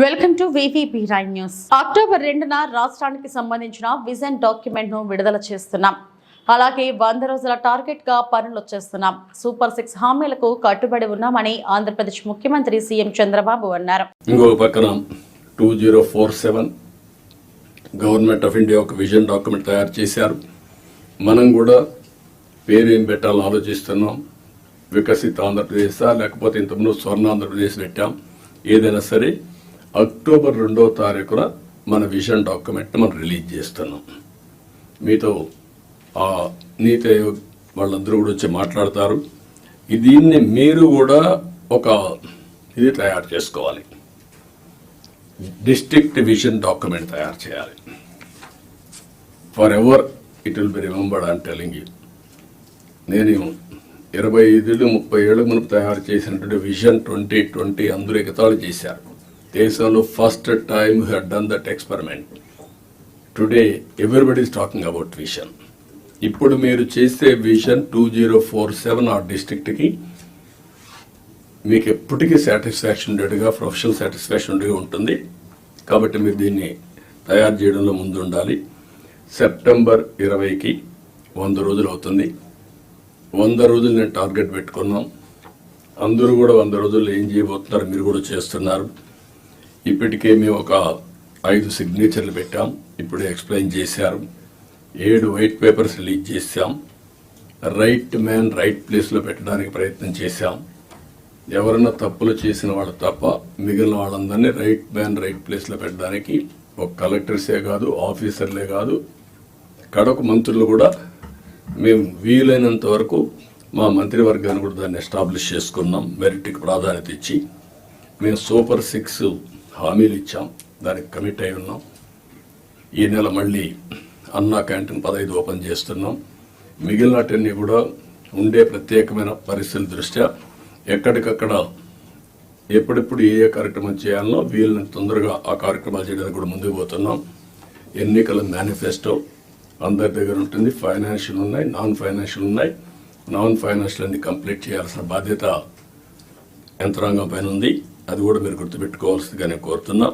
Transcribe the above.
Welcome to VVP rain news. October రెండున రాష్ట్రానికి సంబంధించిన విజన్ డాక్యుమెంట్ను విడుదల చేస్తున్నాం. అలాగే వంద రోజుల టార్గెట్గా పనులు చేస్తున్నాం. సూపర్ సిక్స్ హామీలకు కట్టుబడి ఉన్నామని ఆంధ్రప్రదేశ్ ముఖ్యమంత్రి సీఎం చంద్రబాబు అన్నారు. ఇంకొక పక్కన two zero four seven government of India ఒక విజన్ డాక్యుమెంట్ తయారు చేశారు. మనం కూడా పేరు ఏం పెట్టాలని ఆలోచిస్తున్నాం. వికసిత ఆంధ్రప్రదేశ్ లేకపోతే ఇంతకుముందు స్వర్ణ ఆంధ్రప్రదేశ్ పెట్టాం. ఏదైనా సరే అక్టోబర్ రెండవ తారీఖున మన విజన్ డాక్యుమెంట్ మనం రిలీజ్ చేస్తున్నాం. మీతో ఆ నీతి ఆయోగ్ వాళ్ళందరూ కూడా వచ్చి మాట్లాడతారు. దీన్ని మీరు కూడా ఒక ఇది తయారు చేసుకోవాలి. డిస్ట్రిక్ట్ విజన్ డాక్యుమెంట్ తయారు చేయాలి. Forever it will be remembered అని టెలింగ్ యూ. నేను ఇరవై ఐదు ముప్పై ఏళ్ళ మునుపు తయారు చేసినటువంటి విజన్ ట్వంటీ ట్వంటీ అందరూ ఎగతాళి చేశారు. దేశంలో first time had done that experiment today everybody is talking about vision ఇప్పుడు మీరు చేసే vision two zero four seven ఆ డిస్ట్రిక్ట్కి మీకు ఎప్పటికీ సాటిస్ఫాక్షన్ ఉండేట్టుగా ప్రొఫెషనల్ సాటిస్ఫాక్షన్ ఉండేగా ఉంటుంది. కాబట్టి మీరు దీన్ని తయారు చేయడంలో ముందు ఉండాలి. సెప్టెంబర్ ఇరవైకి వంద రోజులు అవుతుంది. వంద రోజులు నేను టార్గెట్ పెట్టుకున్నాం. అందరూ కూడా వంద రోజుల్లో ఏం చేయబోతున్నారు మీరు కూడా చేస్తున్నారు. ఇప్పటికే మేము ఒక ఐదు సిగ్నేచర్లు పెట్టాం. ఇప్పుడే ఎక్స్ప్లెయిన్ చేశారు. ఏడు వైట్ పేపర్స్ రిలీజ్ చేశాం. రైట్ మ్యాన్ రైట్ ప్లేస్లో పెట్టడానికి ప్రయత్నం చేశాం. ఎవరన్నా తప్పులు చేసిన వాళ్ళు తప్ప మిగిలిన వాళ్ళందరినీ రైట్ మ్యాన్ రైట్ ప్లేస్లో పెట్టడానికి ఒక కలెక్టర్సే కాదు ఆఫీసర్లే కాదు కడకు మంత్రులు కూడా మేము వీలైనంత వరకు మా మంత్రివర్గాన్ని కూడా దాన్ని ఎస్టాబ్లిష్ చేసుకున్నాం. మెరిట్కి ప్రాధాన్యత ఇచ్చి. మేము సూపర్ సిక్స్ హామీలు ఇచ్చాం. దానికి కమిట్ అయి ఉన్నాం. ఈ నెల మళ్ళీ అన్నా క్యాంటీన్ పదహైదు ఓపెన్ చేస్తున్నాం. మిగిలినటన్నీ కూడా ఉండే ప్రత్యేకమైన పరిస్థితుల దృష్ట్యా ఎక్కడికక్కడ ఎప్పుడెప్పుడు ఏ ఏ కార్యక్రమం చేయాలనో వీళ్ళని తొందరగా ఆ కార్యక్రమాలు చేయడానికి కూడా ముందుకు పోతున్నాం. ఎన్నికల మేనిఫెస్టో అందరి దగ్గర ఉంటుంది. ఫైనాన్షియల్ ఉన్నాయి నాన్ ఫైనాన్షియల్ ఉన్నాయి. నాన్ ఫైనాన్షియల్ అన్ని కంప్లీట్ చేయాల్సిన బాధ్యత యంత్రాంగం పైన ఉంది. అది కూడా మీరు గుర్తుపెట్టుకోవాల్సిందిగా నేను కోరుతున్నా.